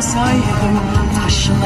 yerine dayasaydım taşlara